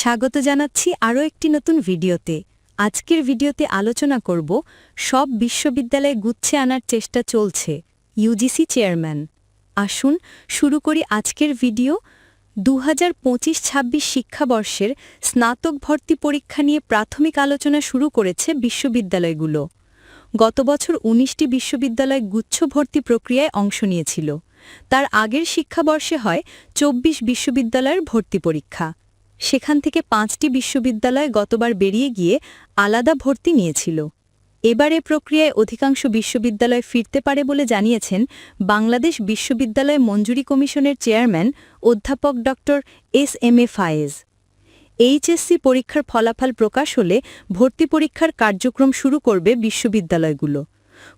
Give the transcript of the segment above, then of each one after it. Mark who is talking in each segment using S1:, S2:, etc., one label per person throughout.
S1: স্বাগত জানাচ্ছি আরও একটি নতুন ভিডিওতে। আজকের ভিডিওতে আলোচনা করব, সব বিশ্ববিদ্যালয়ে গুচ্ছে আনার চেষ্টা চলছে ইউজিসি চেয়ারম্যান। আসুন শুরু করি আজকের ভিডিও। দু হাজার পঁচিশ ছাব্বিশ শিক্ষাবর্ষের স্নাতক ভর্তি পরীক্ষা নিয়ে প্রাথমিক আলোচনা শুরু করেছে বিশ্ববিদ্যালয়গুলো। গত বছর উনিশটি বিশ্ববিদ্যালয় গুচ্ছ ভর্তি প্রক্রিয়ায় অংশ নিয়েছিল। তার আগের শিক্ষাবর্ষে হয় চব্বিশ বিশ্ববিদ্যালয়ের ভর্তি পরীক্ষা। সেখান থেকে পাঁচটি বিশ্ববিদ্যালয় গতবার বেরিয়ে গিয়ে আলাদা ভর্তি নিয়েছিল। এবার প্রক্রিয়ায় অধিকাংশ বিশ্ববিদ্যালয় ফিরতে পারে বলে জানিয়েছেন বাংলাদেশ বিশ্ববিদ্যালয় মঞ্জুরি কমিশনের চেয়ারম্যান অধ্যাপক Dr S M A Fayez. HSC পরীক্ষার ফলাফল প্রকাশ হলে ভর্তি পরীক্ষার কার্যক্রম শুরু করবে বিশ্ববিদ্যালয়গুলো।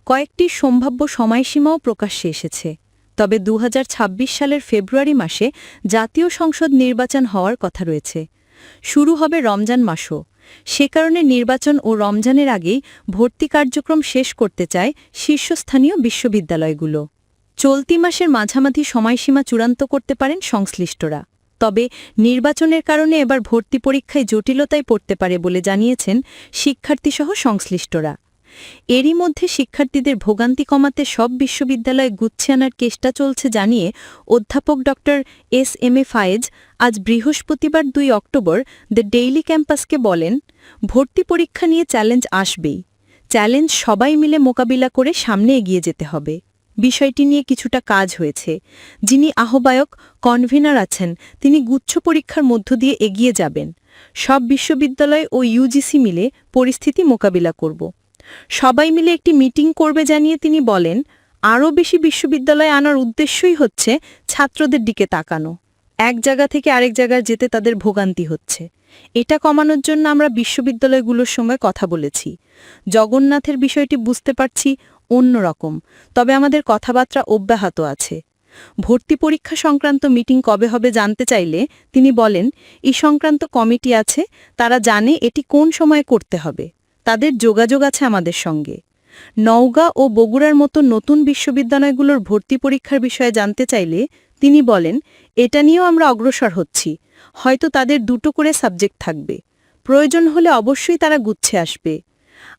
S1: কয়েকটি সম্ভাব্য সময়সীমাও প্রকাশ্যে এসেছে। তবে দু হাজার ছাব্বিশ সালের ফেব্রুয়ারি মাসে জাতীয় সংসদ নির্বাচন হওয়ার কথা রয়েছে। শুরু হবে রমজান মাসও। সে কারণে নির্বাচন ও রমজানের আগেই ভর্তি কার্যক্রম শেষ করতে চায় শীর্ষস্থানীয় বিশ্ববিদ্যালয়গুলো। চলতি মাসের মাঝামাঝি সময়সীমা চূড়ান্ত করতে পারেন সংশ্লিষ্টরা। তবে নির্বাচনের কারণে এবার ভর্তি পরীক্ষায় জটিলতায় পড়তে পারে বলে জানিয়েছেন শিক্ষার্থীসহ সংশ্লিষ্টরা। এরই মধ্যে শিক্ষার্থীদের ভোগান্তি কমাতে সব বিশ্ববিদ্যালয়ে গুচ্ছে আনার চেষ্টা চলছে জানিয়ে অধ্যাপক ড এস এম এ ফায়েজ আজ বৃহস্পতিবার দুই অক্টোবর দ্য ডেইলি ক্যাম্পাসকে বলেন, ভর্তি পরীক্ষা নিয়ে চ্যালেঞ্জ আসবেই। চ্যালেঞ্জ সবাই মিলে মোকাবিলা করে সামনে এগিয়ে যেতে হবে। বিষয়টি নিয়ে কিছুটা কাজ হয়েছে। যিনি আহ্বায়ক, কনভেনার আছেন, তিনি গুচ্ছ পরীক্ষার মধ্য দিয়ে এগিয়ে যাবেন। সব বিশ্ববিদ্যালয় ও ইউজিসি মিলে পরিস্থিতি মোকাবিলা করব। সবাই মিলে একটি মিটিং করবে জানিয়ে তিনি বলেন, আরও বেশি বিশ্ববিদ্যালয়ে আনার উদ্দেশ্যই হচ্ছে ছাত্রদের দিকে তাকানো। এক জায়গা থেকে আরেক জায়গায় যেতে তাদের ভোগান্তি হচ্ছে। এটা কমানোর জন্য আমরা বিশ্ববিদ্যালয়গুলোর সঙ্গে কথা বলেছি। জগন্নাথের বিষয়টি বুঝতে পারছি অন্যরকম তবে আমাদের কথাবার্তা অব্যাহত আছে। ভর্তি পরীক্ষা সংক্রান্ত মিটিং কবে হবে জানতে চাইলে তিনি বলেন, এই সংক্রান্ত কমিটি আছে, তারা জানে এটি কোন সময়ে করতে হবে। তাদের যোগাযোগ আছে আমাদের সঙ্গে। নওগাঁ ও বগুড়ার মতো নতুন বিশ্ববিদ্যালয়গুলোর ভর্তি পরীক্ষার বিষয়ে জানতে চাইলে তিনি বলেন, এটা নিয়েও আমরা অগ্রসর হচ্ছি। হয়তো তাদের দুটো করে সাবজেক্ট থাকবে। প্রয়োজন হলে অবশ্যই তারা গুচ্ছে আসবে।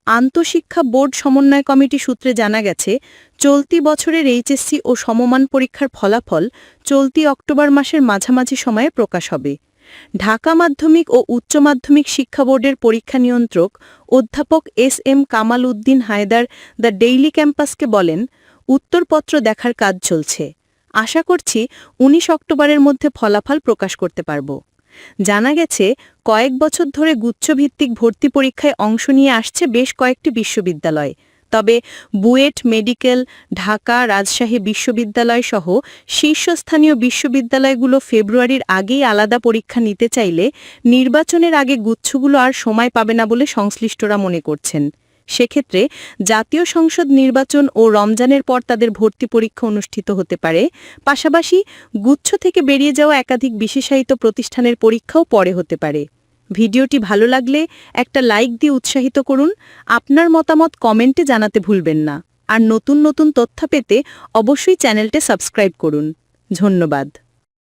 S1: আন্তঃশিক্ষা বোর্ড সমন্বয় কমিটি সূত্রে জানা গেছে, চলতি বছরের এইচএসসি ও সমমান পরীক্ষার ফলাফল চলতি অক্টোবর মাসের মাঝামাঝি সময়ে প্রকাশ হবে। ঢাকা মাধ্যমিক ও উচ্চ মাধ্যমিক শিক্ষা বোর্ডের পরীক্ষা নিয়ন্ত্রক অধ্যাপক S M Kamal Uddin Haider the daily ক্যাম্পাসকে বলেন, উত্তরপত্র দেখার কাজ চলছে। আশা করছি ১৯ অক্টোবরের মধ্যে ফলাফল প্রকাশ করতে পারব। জানা গেছে, কয়েক বছর ধরে গুচ্ছভিত্তিক ভর্তি পরীক্ষায় অংশ নিয়ে আসছে বেশ কয়েকটি বিশ্ববিদ্যালয়। তবে বুয়েট মেডিকেল, ঢাকা রাজশাহী বিশ্ববিদ্যালয় সহ শীর্ষস্থানীয় বিশ্ববিদ্যালয়গুলো ফেব্রুয়ারির আগেই আলাদা পরীক্ষা নিতে চাইলে নির্বাচনের আগে গুচ্ছগুলো আর সময় পাবে না বলে সংশ্লিষ্টরা মনে করছেন। সেক্ষেত্রে জাতীয় সংসদ নির্বাচন ও রমজানের পর তাদের ভর্তি পরীক্ষা অনুষ্ঠিত হতে পারে। পাশাপাশি গুচ্ছ থেকে বেরিয়ে যাওয়া একাধিক বিশেষায়িত প্রতিষ্ঠানের পরীক্ষাও পরে হতে পারে। ভিডিওটি ভালো লাগলে একটা লাইক দিয়ে উৎসাহিত করুন। আপনার মতামত কমেন্টে জানাতে ভুলবেন না। আর নতুন নতুন তথ্য পেতে অবশ্যই চ্যানেলটা সাবস্ক্রাইব করুন। ধন্যবাদ।